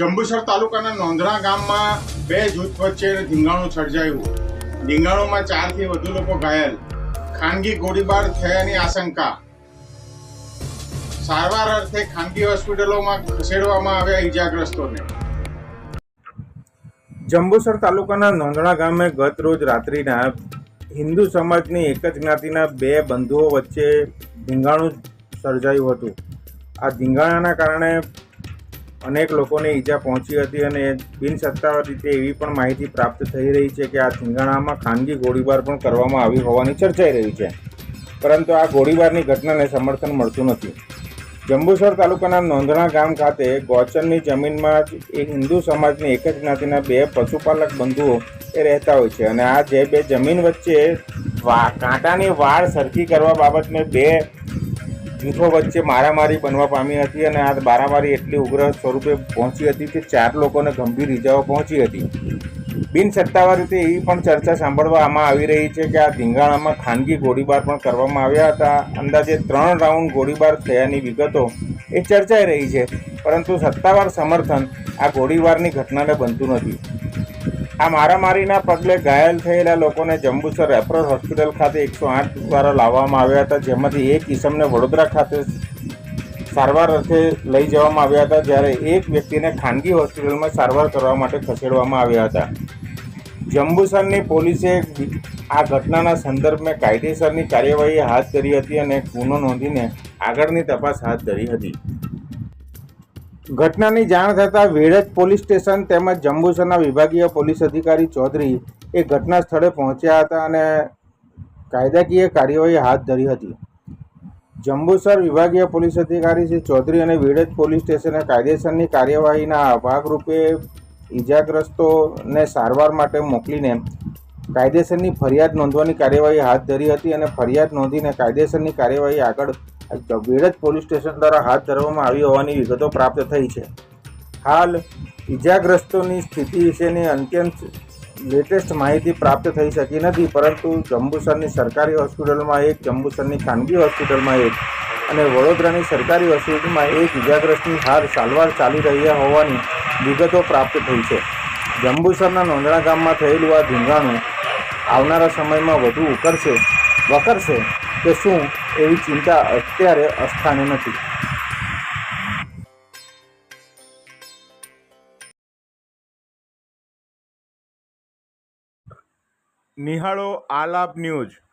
જંબુસર તાલુકાના નોંધણા ગામમાં બે જૂથ વચ્ચે ધીંગાણું સર્જાયું. ધીંગાણુમાં ચારથી વધુ લોકો ઘાયલ. ખાનગી ગોળીબાર થયાની આશંકા. સારવાર અર્થે ખાનગી હોસ્પિટલોમાં ખસેડવામાં આવ્યા ઈજાગ્રસ્તોને. જંબુસર તાલુકાના નોંધણા ગામે ગત રોજ રાત્રિના હિન્દુ સમાજની એક જ જ્ઞાતિના બે બંધુઓ વચ્ચે ધીંગાણું સર્જાયું હતું. આ ધીંગાણાના કારણે અનેક લોકોને ઈજા પહોંચી હતી અને બિનસત્તાવાર રીતે એવી પણ માહિતી પ્રાપ્ત થઈ રહી છે કે આ ધીંગાણામાં ખાનગી ગોળીબાર પણ કરવામાં આવી હોવાની ચર્ચાઈ રહી છે. પરંતુ આ ગોળીબારની ઘટનાને સમર્થન મળતું નથી. જંબુસર તાલુકાના નોંધણા ગામ ખાતે ગોચરની જમીનમાં જ એ હિન્દુ સમાજની એક જ જ્ઞાતિના બે પશુપાલક બંધુઓ એ રહેતા હોય છે અને આ જે બે જમીન વચ્ચે કાંટાની વાળ સરખી કરવા બાબતને બે જૂથો વચ્ચે મારામારી બનવા પામી હતી અને આ મારામારી એટલી ઉગ્ર સ્વરૂપે પહોંચી હતી કે ચાર લોકોને ગંભીર ઇજાઓ પહોંચી હતી. બિન સત્તાવાર રીતે એવી પણ ચર્ચા સાંભળવામાં આવી રહી છે કે આ ધીંગાણામાં ખાનગી ગોળીબાર પણ કરવામાં આવ્યા હતા. અંદાજે ત્રણ રાઉન્ડ ગોળીબાર થયાની વિગતો એ ચર્ચાઈ રહી છે, પરંતુ સત્તાવાર સમર્થન આ ગોળીબારની ઘટનાને બનતું નથી. આ મારામારીના પગલે ઘાયલ થયેલા લોકોને જંબુસર રેફરલ હોસ્પિટલ ખાતે એકસો આઠ દ્વારા લાવવામાં આવ્યા હતા. જેમાંથી એક કિસમને વડોદરા ખાતે સારવાર અર્થે લઈ જવામાં આવ્યા હતા, જ્યારે એક વ્યક્તિને ખાનગી હોસ્પિટલમાં સારવાર કરવા માટે ખસેડવામાં આવ્યા હતા. જંબુસરની પોલીસે આ ઘટનાના સંદર્ભમાં કાયદેસરની કાર્યવાહી હાથ ધરી હતી અને ગુનો નોંધીને આગળની તપાસ હાથ ધરી હતી. ઘટનાની જાણ થતાં વેળજ પોલીસ સ્ટેશન તેમજ જંબુસરના વિભાગીય પોલીસ અધિકારી ચૌધરી એ ઘટના સ્થળે પહોંચ્યા હતા અને કાયદાકીય કાર્યવાહી હાથ ધરી હતી. જંબુસર વિભાગીય પોલીસ અધિકારી શ્રી ચૌધરી અને વેળજ પોલીસ સ્ટેશને કાયદેસરની કાર્યવાહીના ભાગરૂપે ઈજાગ્રસ્તોને સારવાર માટે મોકલીને કાયદેસરની ફરિયાદ નોંધવાની કાર્યવાહી હાથ ધરી હતી અને ફરિયાદ નોંધીને કાયદેસરની કાર્યવાહી આગળ વેડજ પોલીસ સ્ટેશન દ્વારા હાથ ધરવામાં આવી હોવાની વિગતો પ્રાપ્ત થઈ છે. હાલ ઈજાગ્રસ્તોની સ્થિતિ વિશેની અત્યંત લેટેસ્ટ માહિતી પ્રાપ્ત થઈ શકી નથી, પરંતુ જંબુસરની સરકારી હોસ્પિટલમાં એક, જંબુસરની ખાનગી હોસ્પિટલમાં એક અને વડોદરાની સરકારી હોસ્પિટલમાં એક ઇજાગ્રસ્તની હાલ સારવાર ચાલી રહ્યા હોવાની વિગતો પ્રાપ્ત થઈ છે. જંબુસરના નોંધણા ગામમાં થયેલું આ ધીંગાણું આવનારા સમયમાં વધુ ઉકરશે વકરશે કે શું એવી ચિંતા અત્યારે અસ્થાને નથી? નિહાળો આલાપ ન્યૂઝ.